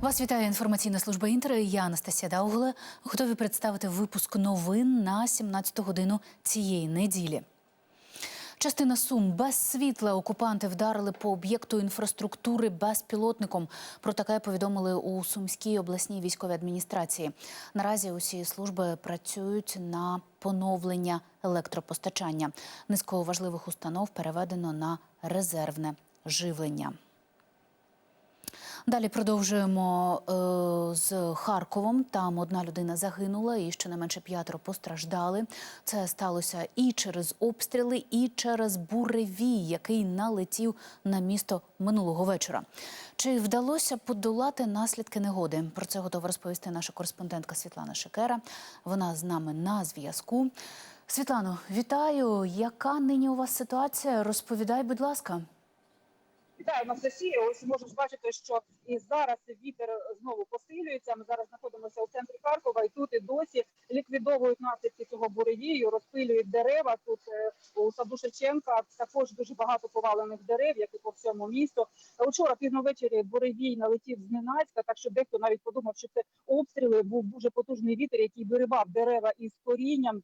Вас вітає інформаційна служба Інтер. Я Анастасія Даугле. Готові представити випуск новин на 17 годину цієї неділі. Частина Сум без світла окупанти вдарили по об'єкту інфраструктури безпілотником. Про таке повідомили у Сумській обласній військовій адміністрації. Наразі усі служби працюють на поновлення електропостачання. Низко важливих установ переведено на резервне живлення. Далі продовжуємо е, з Харковом. Там одна людина загинула, і щонайменше п'ятеро постраждали. Це сталося і через обстріли, і через буревій, який налетів на місто минулого вечора. Чи вдалося подолати наслідки негоди? Про це готова розповісти наша кореспондентка Світлана Шикера. Вона з нами на зв'язку. Світлано, вітаю! Яка нині у вас ситуація? Розповідай, будь ласка. Вітаю, Анастасія. Ось можеш бачити, що і зараз вітер знову посилюється. Ми зараз знаходимося у центрі Харкова, і тут і досі ліквідовують наслідки цього буревію, розпилюють дерева. Тут е, у саду Шевченка також дуже багато повалених дерев, як і по всьому місту. Учора пізно ввечері буревій налетів зненацька, так що дехто навіть подумав, що це обстріли. Був дуже потужний вітер, який виривав дерева із корінням.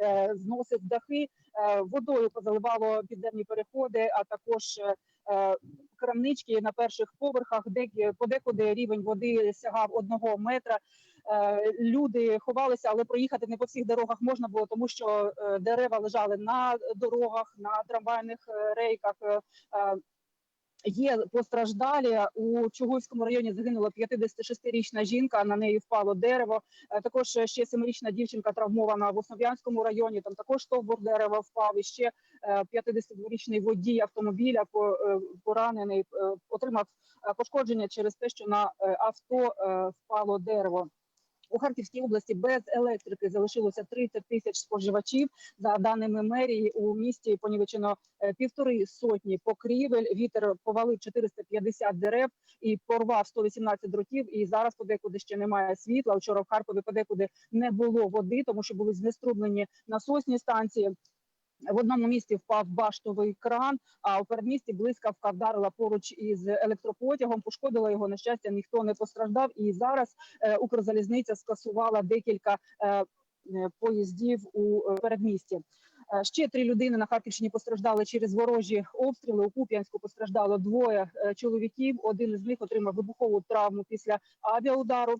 Е, Зносив дахи, е, водою позаливало підземні переходи, а також е, крамнички на перших поверхах, де подекуди рівень води сягав одного метра. Люди ховалися, але проїхати не по всіх дорогах можна було, тому що дерева лежали на дорогах, на трамвайних рейках. Е, е, Є постраждалі у Чугуйському районі. Загинула 56-річна жінка. На неї впало дерево. Е, Також ще 7-річна дівчинка травмована в Основ'янському районі. Там також стовбур дерева впав. І ще е, 52-річний водій автомобіля е, поранений е, отримав е, пошкодження через те, що на е, авто е, впало дерево. У Харківській області без електрики залишилося 30 тисяч споживачів. За даними мерії, у місті понівечено е, півтори сотні покрівель. Вітер повалив 450 дерев і порвав 118 дротів. І зараз подекуди ще немає світла. Вчора в Харкові подекуди не було води, тому що були знеструблені насосні станції. В одному місті впав баштовий кран, а у передмісті блискавка вдарила поруч із електропотягом, пошкодила його. На щастя, ніхто не постраждав. І зараз е, Укрзалізниця скасувала декілька е, е, поїздів у передмісті. Ще три людини на Харківщині постраждали через ворожі обстріли. У Куп'янську постраждало двоє чоловіків. Один із них отримав вибухову травму після авіаудару.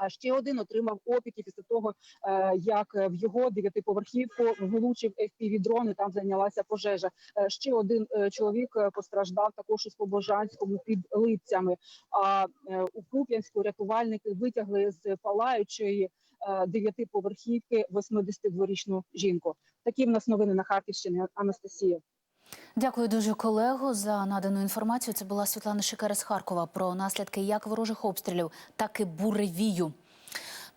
А ще один отримав опіки після того, е, як в його дев'ятиповерхівку влучив FPV-дрон і там зайнялася пожежа. Е, Ще один е, чоловік е, постраждав також у Слобожанському під Липцями. А е, у Куп'янську рятувальники витягли з палаючої е, дев'ятиповерхівки 82-річну жінку. Такі в нас новини на Харківщині. Анастасія. Дякую дуже колего за надану інформацію. Це була Світлана Шикера з Харкова про наслідки як ворожих обстрілів, так і буревію.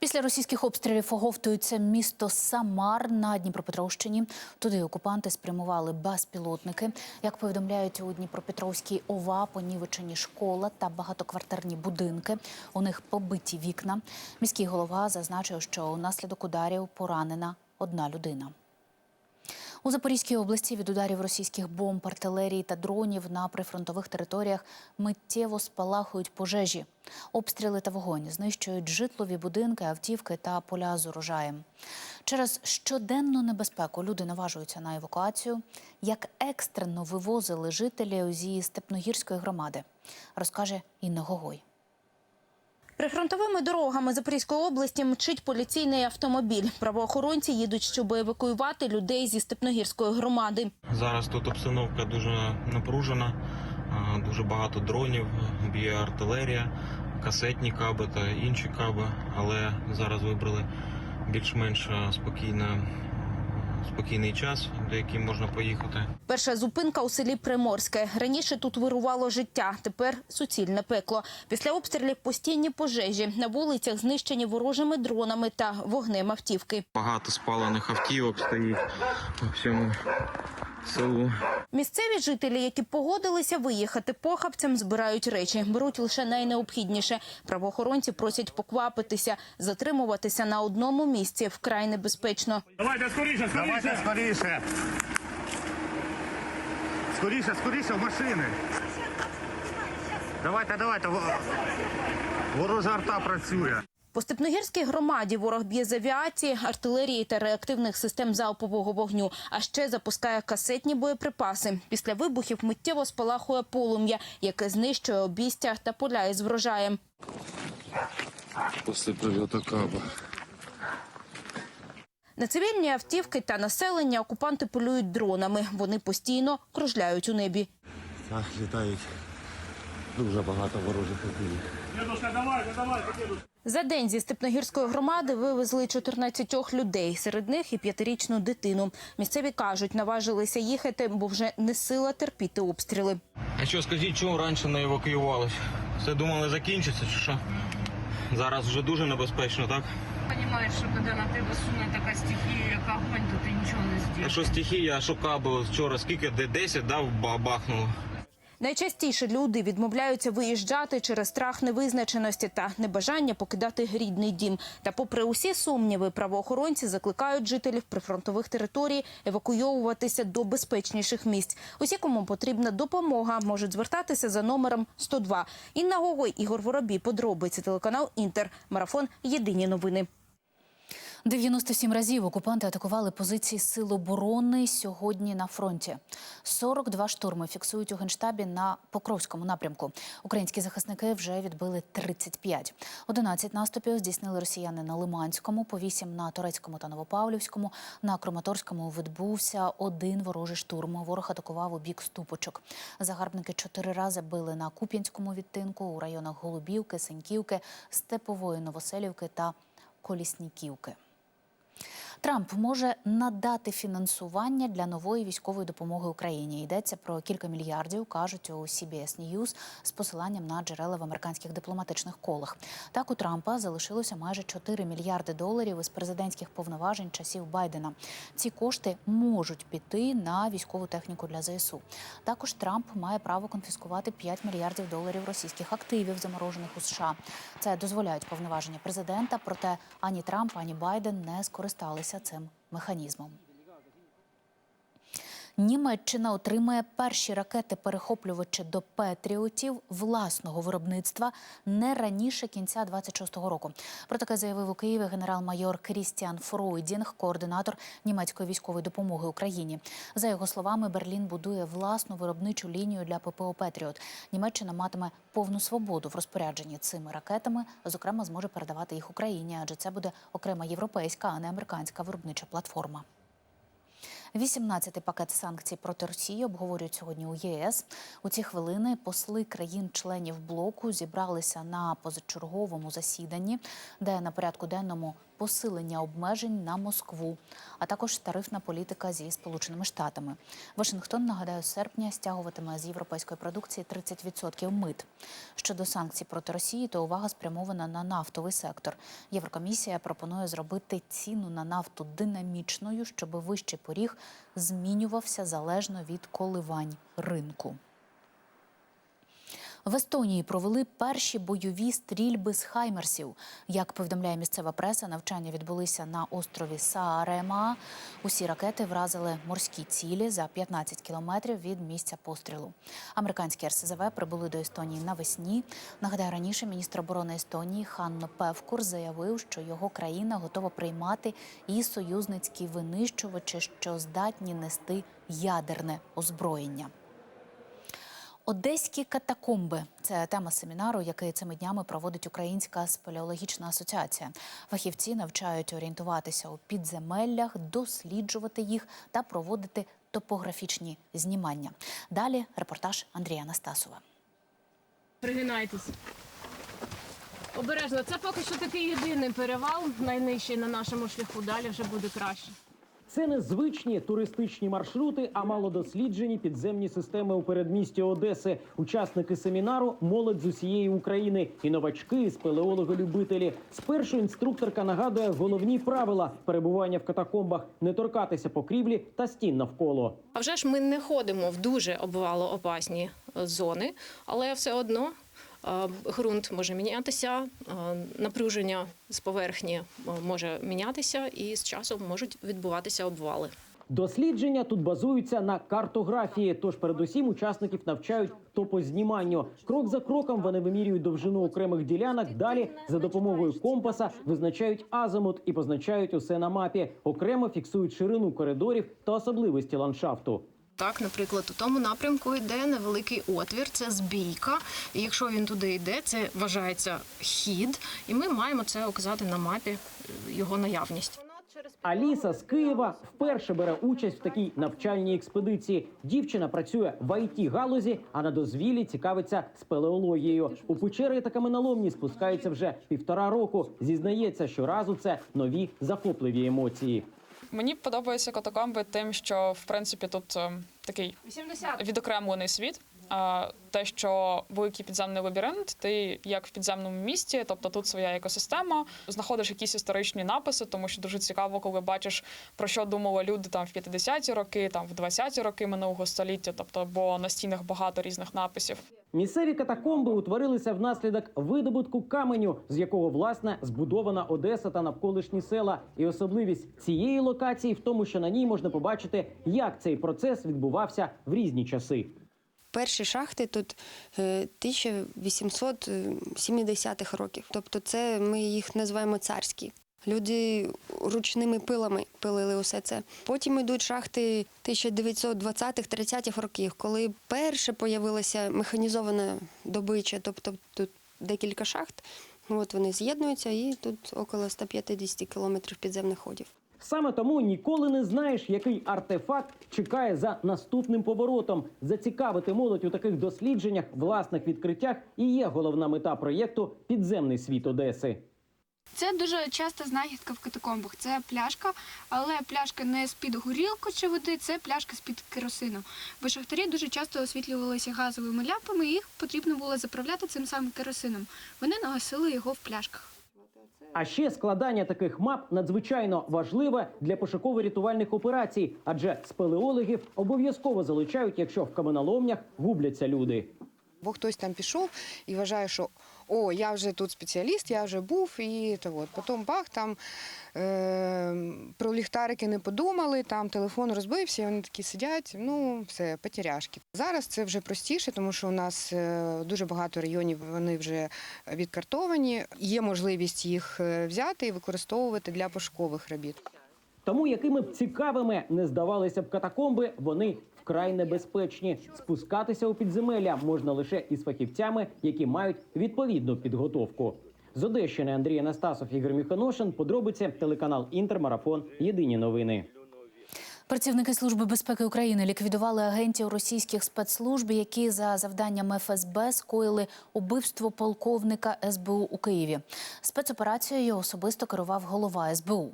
Після російських обстрілів оговтується місто Самар на Дніпропетровщині. Туди окупанти спрямували безпілотники. Як повідомляють у Дніпропетровській ОВА, понівечені школа та багатоквартирні будинки. У них побиті вікна. Міський голова зазначив, що унаслідок ударів поранена одна людина. У Запорізькій області від ударів російських бомб, артилерії та дронів на прифронтових територіях миттєво спалахують пожежі. Обстріли та вогонь знищують житлові будинки, автівки та поля з урожаєм. Через щоденну небезпеку люди наважуються на евакуацію. Як екстрено вивозили жителів зі Степногірської громади, розкаже Інна Гогой. Прифронтовими дорогами Запорізької області мчить поліційний автомобіль. Правоохоронці їдуть, щоб евакуювати людей зі Степногірської громади. Зараз тут обстановка дуже напружена, дуже багато дронів, б'є артилерія, касетні каби та інші каби, але зараз вибрали більш-менш спокійне, спокійний час, до який можна поїхати. Перша зупинка у селі Приморське. Раніше тут вирувало життя, тепер суцільне пекло. Після обстрілів постійні пожежі. На вулицях знищені ворожими дронами та вогнем автівки. Багато спалених автівок стоїть по всьому селу. Місцеві жителі, які погодилися виїхати похабцям, збирають речі, беруть лише найнеобхідніше. Правоохоронці просять поквапитися, затримуватися на одному місці вкрай небезпечно. Давайте скоріше, Давайте скоріше. скоріше. Скоріше, скоріше в машини. Давайте, давайте. во- Ворожа арта працює. По Степногірській громаді ворог б'є з авіації, артилерії та реактивних систем залпового вогню, а ще запускає касетні боєприпаси. Після вибухів миттєво спалахує полум'я, яке знищує обійстя та поля із врожаєм. После прильоту каба. На цивільні автівки та населення окупанти полюють дронами. Вони постійно кружляють у небі. Так, літають дуже багато ворожих автівок. За день зі Степногірської громади вивезли 14 людей, серед них і п'ятирічну дитину. Місцеві кажуть, наважилися їхати, бо вже не сила терпіти обстріли. А що скажіть, чому раніше не евакуювалися? Все думали закінчиться чи що? Зараз вже дуже небезпечно, так? Понимаешь, что когда на тебе суне така стихія, як огонь, то ти нічого не А зробиш. що стихія, а що каби вчора скільки де 10 дав ба- бахнуло. Найчастіше люди відмовляються виїжджати через страх невизначеності та небажання покидати рідний дім. Та, попри усі сумніви, правоохоронці закликають жителів прифронтових територій евакуйовуватися до безпечніших місць. Усі, кому потрібна допомога, можуть звертатися за номером 102. Інна Гогой, Ігор Воробій, подробиці телеканал Інтер. Марафон. Єдині новини. 97 разів окупанти атакували позиції сил оборони сьогодні на фронті. 42 штурми фіксують у генштабі на Покровському напрямку. Українські захисники вже відбили 35. 11 наступів здійснили росіяни на Лиманському, по 8 на Турецькому та Новопавлівському. На Краматорському відбувся один ворожий штурм. Ворог атакував у бік ступочок. Загарбники чотири рази били на Куп'янському відтинку у районах Голубівки, Сеньківки, Степової Новоселівки та Колісніківки. Трамп може надати фінансування для нової військової допомоги Україні. Йдеться про кілька мільярдів, кажуть у CBS News з посиланням на джерела в американських дипломатичних колах. Так у Трампа залишилося майже 4 мільярди доларів із президентських повноважень часів Байдена. Ці кошти можуть піти на військову техніку для ЗСУ. Також Трамп має право конфіскувати 5 мільярдів доларів російських активів, заморожених у США. Це дозволяють повноваження президента. Проте ані Трамп, ані Байден не скористалися цим механізмом. Німеччина отримає перші ракети-перехоплювачі до Петріотів власного виробництва не раніше кінця 26-го року. Про таке заявив у Києві генерал-майор Крістіан Фройдінг, координатор німецької військової допомоги Україні. За його словами, Берлін будує власну виробничу лінію для ППО Петріот. Німеччина матиме повну свободу в розпорядженні цими ракетами. Зокрема, зможе передавати їх Україні, адже це буде окрема європейська, а не американська виробнича платформа. 18-й пакет санкцій проти Росії обговорюють сьогодні у ЄС. У ці хвилини посли країн-членів блоку зібралися на позачерговому засіданні, де на порядку денному посилення обмежень на Москву, а також тарифна політика зі Сполученими Штатами. Вашингтон нагадаю, серпня стягуватиме з європейської продукції 30% мит. Щодо санкцій проти Росії, то увага спрямована на нафтовий сектор. Єврокомісія пропонує зробити ціну на нафту динамічною, щоб вищий поріг змінювався залежно від коливань ринку. В Естонії провели перші бойові стрільби з хаймерсів. Як повідомляє місцева преса, навчання відбулися на острові Саарема. Усі ракети вразили морські цілі за 15 кілометрів від місця пострілу. Американські РСЗВ прибули до Естонії навесні. Нагадаю, раніше міністр оборони Естонії Ханно Певкур заявив, що його країна готова приймати і союзницькі винищувачі, що здатні нести ядерне озброєння. Одеські катакомби це тема семінару, який цими днями проводить Українська спелеологічна асоціація. Фахівці навчають орієнтуватися у підземеллях, досліджувати їх та проводити топографічні знімання. Далі репортаж Андрія Настасова. Пригинайтесь. Обережно, це поки що такий єдиний перевал, найнижчий на нашому шляху. Далі вже буде краще. Це не звичні туристичні маршрути, а малодосліджені підземні системи у передмісті Одеси. Учасники семінару молодь з усієї України і новачки, спелеологи-любителі. Спершу інструкторка нагадує головні правила перебування в катакомбах: не торкатися покрівлі та стін навколо. А вже ж ми не ходимо в дуже обвалоопасні е, зони, але все одно ґрунт може мінятися, напруження з поверхні може мінятися, і з часом можуть відбуватися обвали. Дослідження тут базуються на картографії, тож передусім учасників навчають топозніманню. Крок за кроком вони вимірюють довжину окремих ділянок. Далі за допомогою компаса визначають азимут і позначають усе на мапі. Окремо фіксують ширину коридорів та особливості ландшафту. Так, наприклад, у тому напрямку йде невеликий отвір, це збійка. І якщо він туди йде, це вважається хід, і ми маємо це указати на мапі е, його наявність. Аліса з Києва вперше бере участь в такій навчальній експедиції. Дівчина працює в it галузі, а на дозвіллі цікавиться спелеологією. У печери та каменоломні спускається вже півтора року. Зізнається, щоразу це нові захопливі емоції. Мені подобаються катакомби тим, що в принципі тут е, такий відокремлений світ. А те, що великий підземний лабіринт, ти як в підземному місті, тобто тут своя екосистема, знаходиш якісь історичні написи, тому що дуже цікаво, коли бачиш про що думали люди там в 50-ті роки, там в 20-ті роки минулого століття, тобто бо на стінах багато різних написів. Місцеві катакомби утворилися внаслідок видобутку каменю, з якого власне збудована Одеса та навколишні села. І особливість цієї локації в тому, що на ній можна побачити, як цей процес відбувався в різні часи. Перші шахти тут е, 1870-х років. Тобто, це ми їх називаємо царські. Люди ручними пилами пилили усе це. Потім йдуть шахти 1920-30-х років, коли перше появилася механізована добича, тобто тут декілька шахт. От вони з'єднуються, і тут около 150 кілометрів підземних ходів. Саме тому ніколи не знаєш, який артефакт чекає за наступним поворотом. Зацікавити молодь у таких дослідженнях, власних відкриттях і є головна мета проєкту Підземний світ Одеси. Це дуже часто знахідка в катакомбах. Це пляшка, але пляшка не з-під горілки чи води, це пляшка з-під керосину. Бо шахтарі дуже часто освітлювалися газовими лампами, і їх потрібно було заправляти цим самим керосином. Вони нагасили його в пляшках. А ще складання таких мап надзвичайно важливе для пошуково-рятувальних операцій, адже спелеологів обов'язково залучають, якщо в каменоломнях губляться люди. Бо хтось там пішов і вважає, що о, я вже тут спеціаліст, я вже був, і то от. Потім бах, там е, про ліхтарики не подумали, там телефон розбився, і вони такі сидять, ну, все, потеряшки. Зараз це вже простіше, тому що у нас е, дуже багато районів вони вже відкартовані. Є можливість їх е, взяти і використовувати для пошукових робіт. Тому якими б цікавими не здавалися б катакомби, вони вкрай небезпечні. Спускатися у підземелля можна лише із фахівцями, які мають відповідну підготовку. З Одещини Андрій Анастасов, Ігор Міхоношин. Подробиці телеканал Інтермарафон. Єдині новини. Працівники Служби безпеки України ліквідували агентів російських спецслужб, які за завданням ФСБ скоїли убивство полковника СБУ у Києві. Спецоперацією особисто керував голова СБУ.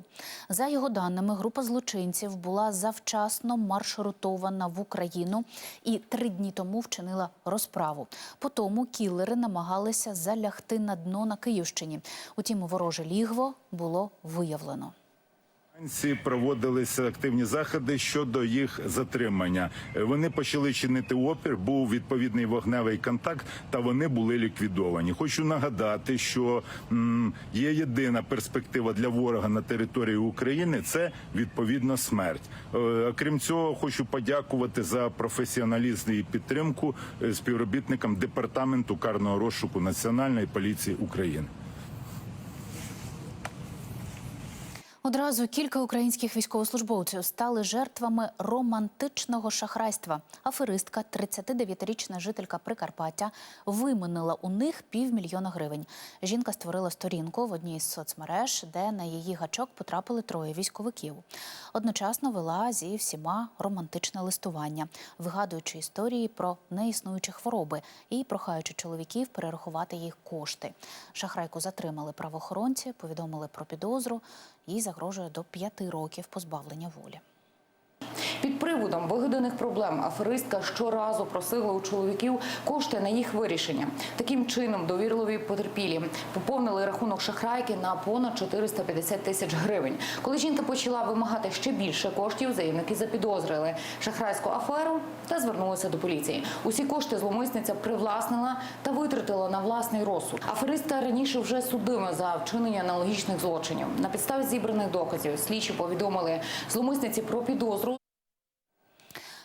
За його даними, група злочинців була завчасно маршрутована в Україну і три дні тому вчинила розправу. По тому кілери намагалися залягти на дно на Київщині. Утім, вороже лігво було виявлено. Проводилися активні заходи щодо їх затримання. Вони почали чинити опір, був відповідний вогневий контакт, та вони були ліквідовані. Хочу нагадати, що є єдина перспектива для ворога на території України це відповідно смерть. Е, Окрім цього, хочу подякувати за професіоналізм і підтримку е, співробітникам департаменту карного розшуку Національної поліції України. Одразу кілька українських військовослужбовців стали жертвами романтичного шахрайства. Аферистка, 39-річна жителька Прикарпаття, виманила у них півмільйона гривень. Жінка створила сторінку в одній з соцмереж, де на її гачок потрапили троє військовиків. Одночасно вела зі всіма романтичне листування, вигадуючи історії про неіснуючі хвороби і прохаючи чоловіків перерахувати їх кошти. Шахрайку затримали правоохоронці, повідомили про підозру і загрожує до п'яти років позбавлення волі. Під приводом вигаданих проблем аферистка щоразу просила у чоловіків кошти на їх вирішення. Таким чином довірливі потерпілі поповнили рахунок шахрайки на понад 450 тисяч гривень. Коли жінка почала вимагати ще більше коштів, заявники запідозрили шахрайську аферу та звернулися до поліції. Усі кошти зломисниця привласнила та витратила на власний розсуд. Афериста раніше вже судили за вчинення аналогічних злочинів. На підставі зібраних доказів слідчі повідомили зломисниці про підозру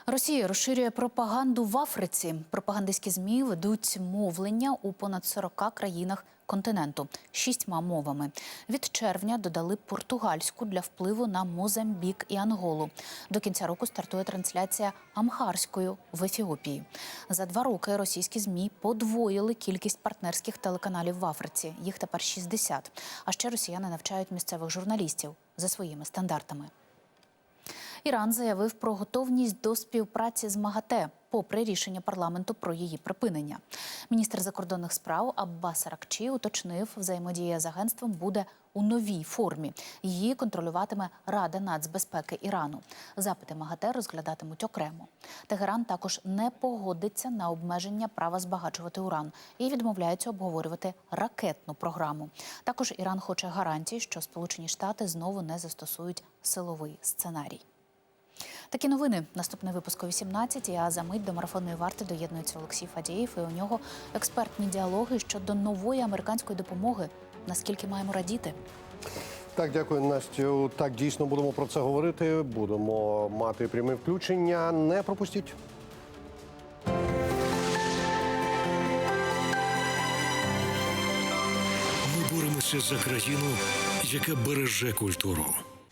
Росія розширює пропаганду в Африці. Пропагандистські змі ведуть мовлення у понад 40 країнах континенту шістьма мовами. Від червня додали португальську для впливу на Мозамбік і Анголу. До кінця року стартує трансляція амхарською в Ефіопії. За два роки російські змі подвоїли кількість партнерських телеканалів в Африці. Їх тепер 60. А ще росіяни навчають місцевих журналістів за своїми стандартами. Іран заявив про готовність до співпраці з МАГАТЕ, попри рішення парламенту про її припинення. Міністр закордонних справ Аббас Аракчі уточнив, взаємодія з агентством буде у новій формі. Її контролюватиме Рада нацбезпеки Ірану. Запити МАГАТЕ розглядатимуть окремо. Тегеран також не погодиться на обмеження права збагачувати уран і відмовляється обговорювати ракетну програму. Також Іран хоче гарантій, що Сполучені Штати знову не застосують силовий сценарій. Такі новини. Наступний випуск о 18 А за мить до марафонної варти доєднується Олексій Фадієв. І у нього експертні діалоги щодо нової американської допомоги. Наскільки маємо радіти? Так, дякую, Настю. Так, дійсно будемо про це говорити. Будемо мати пряме включення. Не пропустіть. Ми боремося за країну, яка береже культуру.